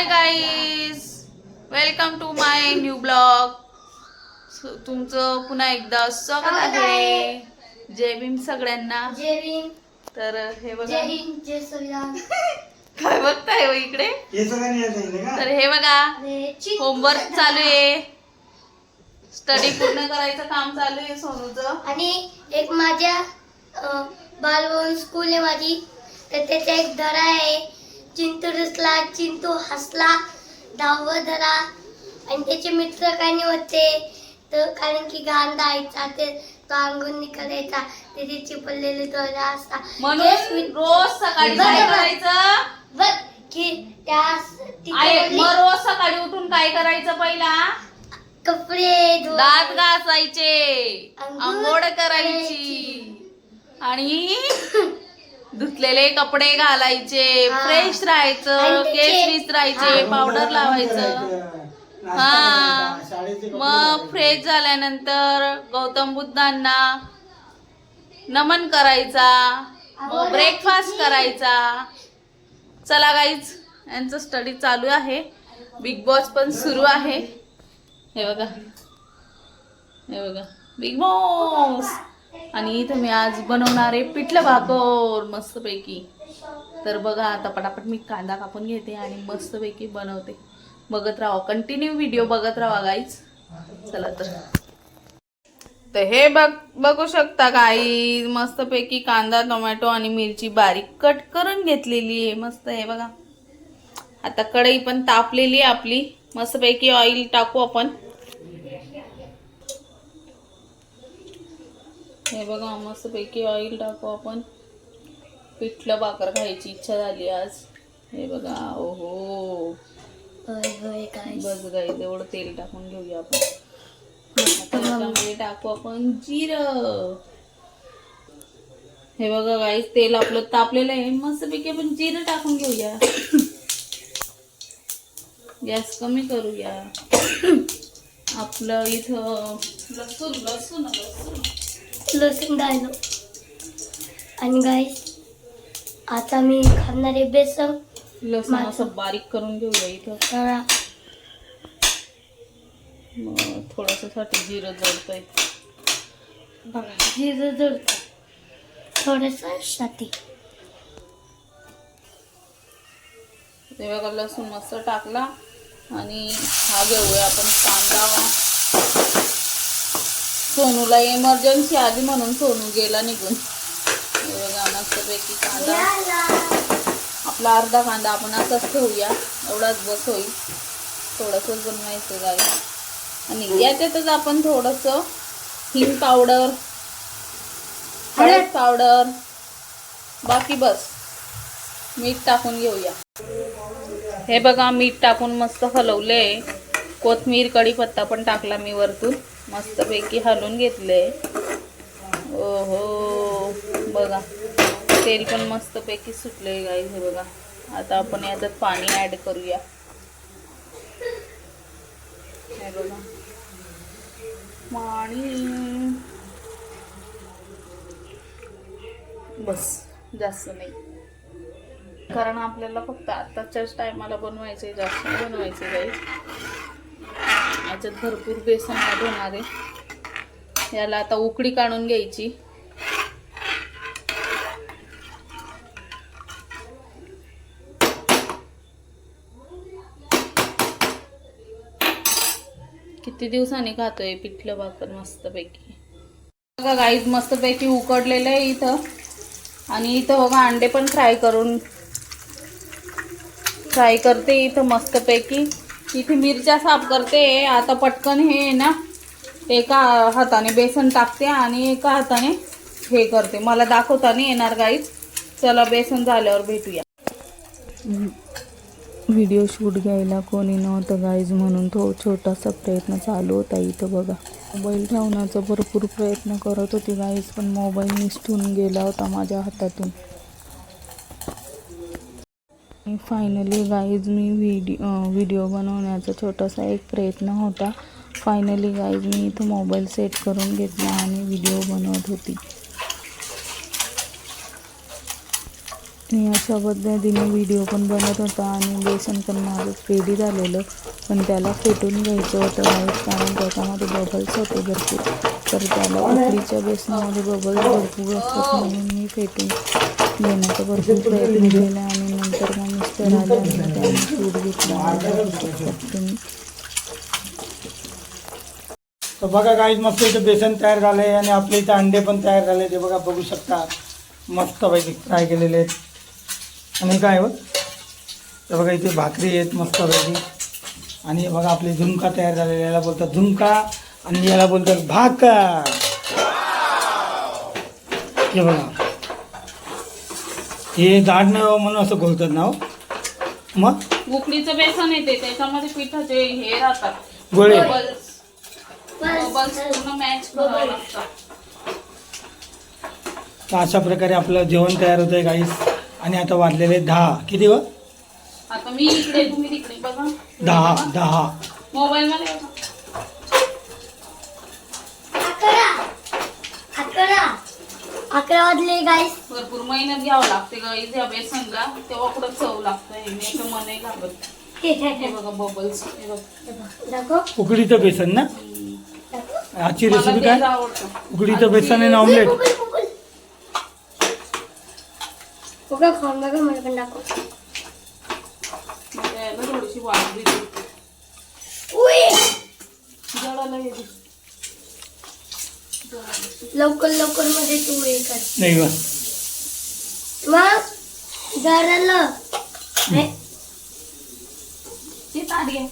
Hi guys welcome to my new blog तुमचं पुन्हा एकदा स्वागत आहे. जय भीम सगळ्यांना. जय भीम. तर हे जय बघा हिंद जय संविधान काय बघताय हो इकडे? तर हे बघा. होमवर्क चालू आहे. स्टडी पूर्ण करायचं काम चालू आहे सोनूचं. आणि एक माझ्या बालभवन स्कूल आहे माझी. तर त्याचा एक धडा आहे. चिंटू रुसला चिंटू हसला दहावं धडा आणि त्याचे मित्र काय नाही होते तर कारण की घाण जायचा ते तो अंगून निघायचा त्याचे चिपडलेले धडा असता म्हणून रोज सकाळी काय बरोबर. करायचं? बघ की त्या आहे मग रोज सकाळी उठून काय करायचं पहिला? कपडे. दात घासायचे अंघोळ आंघोळ करायची. आणि धुतलेले कपडे घालायचे हा. फ्रेश राहायचं केस विसरायचे पावडर लावायचं. हा. मग फ्रेश झाल्यानंतर गौतम बुद्धांना नमन करायचा मग ब्रेकफास्ट करायचा. चला गाईज यांचं स्टडी चालू आहे. बिग बॉस पण सुरू आहे. हे बघा. हे बघा. बिग बॉस आणि इथं मी आज बनवणार आहे पिठलं भाकर मस्तपैकी. तर बघा आता पटापट मी कांदा कापून घेते आणि मस्तपैकी बनवते. बघत राहा कंटिन्यू व्हिडिओ बघत राहा गाईच चला तर. तर हे बघ बघू शकता काही मस्तपैकी कांदा टोमॅटो आणि मिरची बारीक कट करून घेतलेली आहे. मस्त आहे बघा. आता कढई पण तापलेली आहे आपली. मस्तपैकी ऑइल टाकू आपण. हे बघा मस्तपैकी ऑइल टाकू आपण. पिठलं भाकर खायची इच्छा झाली आज. हे बघा ओहो. बस गाई तेवढं तेल टाकून घेऊया आपण. टाकू आपण जिरं. हे बघा गाईस तेल आपलं तापलेलं आहे. मस्तपैकी आपण जिरं टाकून घेऊया. गॅस कमी करूया. आपलं इथं लसूण लसूण लसूण. लसूण डायलो आणि गाईस आता मी खाणार आहे बेसन. लसूण असं बारीक करून घेऊया इथं. तर मग थोडंसं साठी जिरं जळतंय. बघा जिरं जळतं थोडंसं साठी ते बघा लसूण मस्त टाकला. आणि हा घेऊया आपण कांदा. सोनूला इमर्जन्सी आली म्हणून सोनू गेला निघून. हे बघा मस्तपैकी कांदा. आपला अर्धा कांदा आपण असाच ठेवूया. एवढाच बस होईल. थोडंसंच बनवायचं गावी आणि याच्यातच आपण थोडंसं हिंग पावडर हळद पावडर बाकी बस. मीठ टाकून घेऊया. हे बघा मीठ टाकून मस्त हलवले कोथमीर कढीपत्ता पण टाकला मी वरतून. मस्तपैकी हलवून घेतले. ओहो बघा. तेल पण मस्तपैकी सुटले गाई हे बघा. आता आपण याच्यात पाणी ॲड करूया. हे बघा. पाणी. बस जास्त नाही. कारण आपल्याला फक्त आत्ताच्याच टायमाला बनवायचे जास्त बनवायचं बनवायचे याच्यात भरपूर बेसन ॲड होणार आहे. याला आता उकडी काढून घ्यायची. किती दिवसांनी खातोय पिठलं भाकर मस्तपैकी. बघा गाईज मस्तपैकी उकडलेलं आहे इथं. आणि इथं बघा अंडे पण फ्राय करून फ्राय करते इथं मस्तपैकी. इथे मिरच्या साफ करते. आता पटकन हे आहे ना एका हाताने बेसन टाकते आणि एका हाताने हे करते. मला दाखवता नाही येणार काहीच चला बेसन झाल्यावर भेटूया. व्हिडिओ शूट घ्यायला कोणी नव्हतं गाईज म्हणून तो छोटासा प्रयत्न चालू होता इथं बघा. मोबाईल ठेवण्याचा भरपूर प्रयत्न करत होती गाईज पण मोबाईल निसटून गेला होता माझ्या हातातून. फायनली गाईज मी व्हिडिओ व्हिडिओ बनवण्याचा छोटासा एक प्रयत्न होता. फायनली गाईज मी इथं मोबाईल सेट करून घेतला आणि व्हिडिओ बनवत होती. मी अशा पद्धतीने व्हिडिओ पण बनत होता आणि बेसन पण माझं रेडी झालेलं पण त्याला फेटून घ्यायचं होतं गाईज कारण त्याच्यामध्ये बबल्स होते भरपूर. तर त्याला उकडीच्या बेसनामध्ये बबल्स भरपूर असतात म्हणून मी फेटून घेण्याचा भरपूर प्रयत्न केला आणि नंतर तर बघा काहीच मस्त इथं बेसन तयार झालं आहे आणि आपल्या इथं अंडे पण तयार झाले ते बघा बघू शकता. मस्तपैकी फ्राय केलेले आहेत. आणि काय हो? तर बघा इथे भाकरी आहेत मस्त पैकी. आणि बघा आपले झुमका तयार झालेले याला बोलतात झुमका आणि याला बोलतात भाका हे बघा. हे जाड नाही हो म्हणून असं बोलतात ना हो. मग? उकडीचं बेसन येते त्याच्यामध्ये पिठाचे हे राहतात. गोळे. बबल्स बबल्स पूर्ण मॅच करावं तर अशा प्रकारे आपलं जेवण तयार होतं आहे गाईस आणि आता वाजलेले दहा. किती व? आता मी इकडे तुम्ही तिकडे बघा. दहा दहा. मोबाईल मध्ये बघा. अकरा अकरा अकरा वाजले गाईस भरपूर मेहनत घ्यावं लागते गाईज या बेसनला तेव्हा कुठं चव लागतं. हे तर हे बघा बबल्स हे बघा. दाखव. उकडीचं बेसन ना? आजची मला रेसिपी तेच काय आवडतं. उकडीचं बेसन आणि ऑमलेट गुगल गुगल बघा खाऊन बघा मला पण दाखव. मग याला थोडीशी वाढ दिली. उई! जळालं हे. लवकर लवकरमध्ये तू हे कर. नाही मग हे, ते ताट घ्या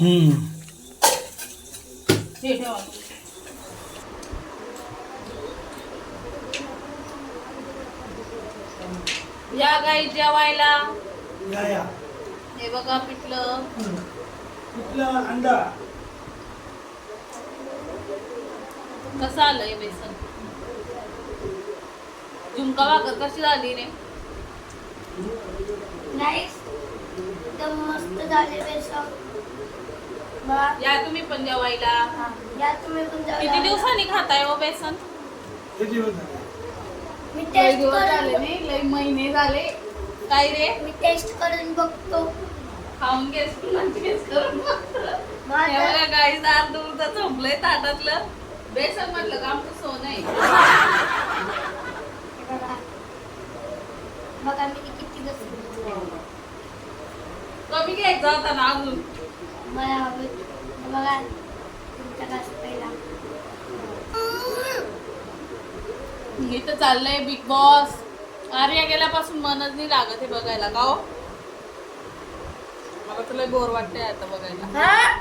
हम्म. हे ठेवा. तुम्ही. या गाई जेवायला. या या. हे बघा पिठलं. कुठला अंडा? कसं आलंय बेसन? झुमका भाकर कशी झाली रे? नाईस एकदम मस्त झाले बेसन. वा. या तुम्ही पण जेवायला. या तुम्ही पण किती जाऊ दिवसांनी खाताय हो बेसन? किती दिवस झाले? मी लय टेस्ट दिवस झाले करून नाही लय महिने झाले. काय रे? मी टेस्ट करून बघतो. खाऊन घेस घेस करून बघा गाई दार तर संपलंय ताटातलं. बेसन म्हटलं का आमचं सोनं आहे. किती कमी घ्यायचं होता ना अजून. बघा तुमचा घास पहिला. इथं चाललंय बिग बॉस आर्या गेल्यापासून मनच नाही लागत हे बघायला का हो? बोर वाटतंय आता बघायला. हा?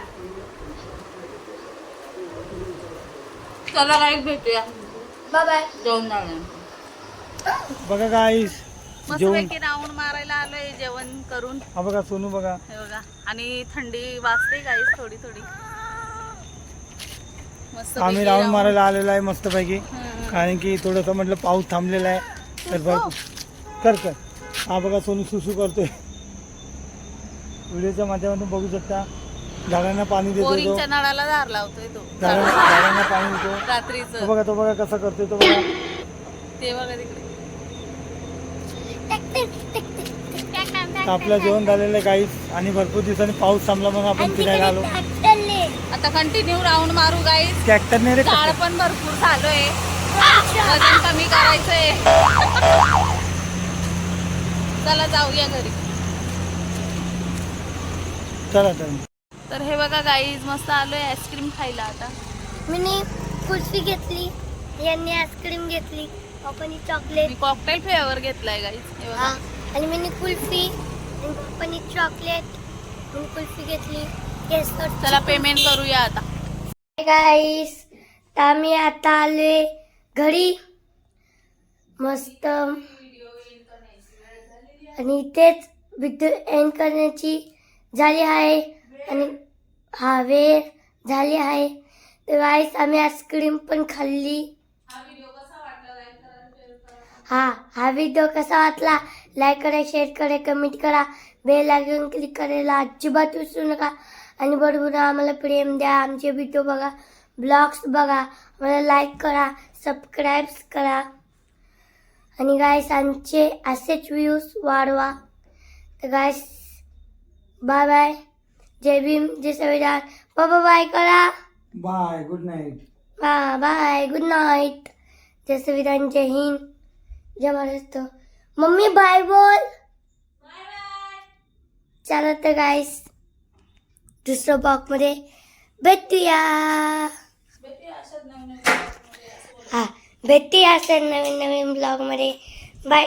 चला काय भेटूया. बाय जेवण झालं. बघा गाईस मस्त जेवण. पैकी राऊंड मारायला आलोय जेवण करून. हा बघा सोनू बघा. हे बघा आणि थंडी वाजते काहीच थोडी थोडी. मस्त आम्ही राऊंड. मारायला आलेलो आहे मस्तपैकी. कारण की थोडंसं म्हटलं पाऊस थांबलेला आहे. तर बघ. कर कर. हा बघा सोनू सुसू करतोय. व्हिडिओच्या माध्यमातून बघू शकता. झाडांना पाणी देतो तो. बोरिंगच्या नळाला धार लावतोय तो. झाडांना झाडांना पाणी देतो रात्रीच. तो बघा तो बघा कसा करतोय तो बघा. ते बघा तिकडे. तर आपलं जेवण झालेलं आहे काहीच आणि भरपूर दिवसांनी पाऊस थांबला म्हणून आपण फिरायला आलो. आता कंटिन्यू राऊंड मारू गाईस ट्रॅक्टर नाही रे झाड पण भरपूर झालोय. वजन कमी करायचंय. चला जाऊया घरी. चला तर हे बघा गाईज मस्त आलोय आईस्क्रीम खायला आता. मी कुल्फी घेतली यांनी आईस्क्रीम घेतली पप्पानी मी चॉकलेट कॉकटेल फ्लेवर घेतलाय गाईज हे हा बघा आणि मी कुल्फी आणि पप्पानी चॉकलेट आणि कुल्फी घेतली. केसर चला पेमेंट करूया आता. गाईस आम्ही आता आलोय घरी. मस्त. आणि इथेच विद्युत एंड करण्याची झाली आहे. आणि हा वेळ झाली आहे. तर आईस आम्ही आईस्क्रीम पण खाल्ली. हा हा व्हिडिओ कसा वाटला? लाईक करा शेअर करा कमेंट करा. बेल लागून क्लिक करायला अजिबात विसरू नका. आणि बरोबर आम्हाला प्रेम द्या. आमचे व्हिडिओ बघा. ब्लॉग्स बघा. मला लाईक करा. सबस्क्राईब्स करा. आणि गायस आमचे असेच व्ह्यूज वाढवा. तर गायस बाय बाय. जय भीम जय संविधान बाबा बाय करा. Bye good night bye bye good night जय संविधान जय हिंद. जय महाराष्ट्र मम्मी बाय बोल. चला तर गाईस दुसरं ब्लॉगमध्ये भेटूया. हा भेटूया असं नवीन नवीन ब्लॉगमध्ये बाय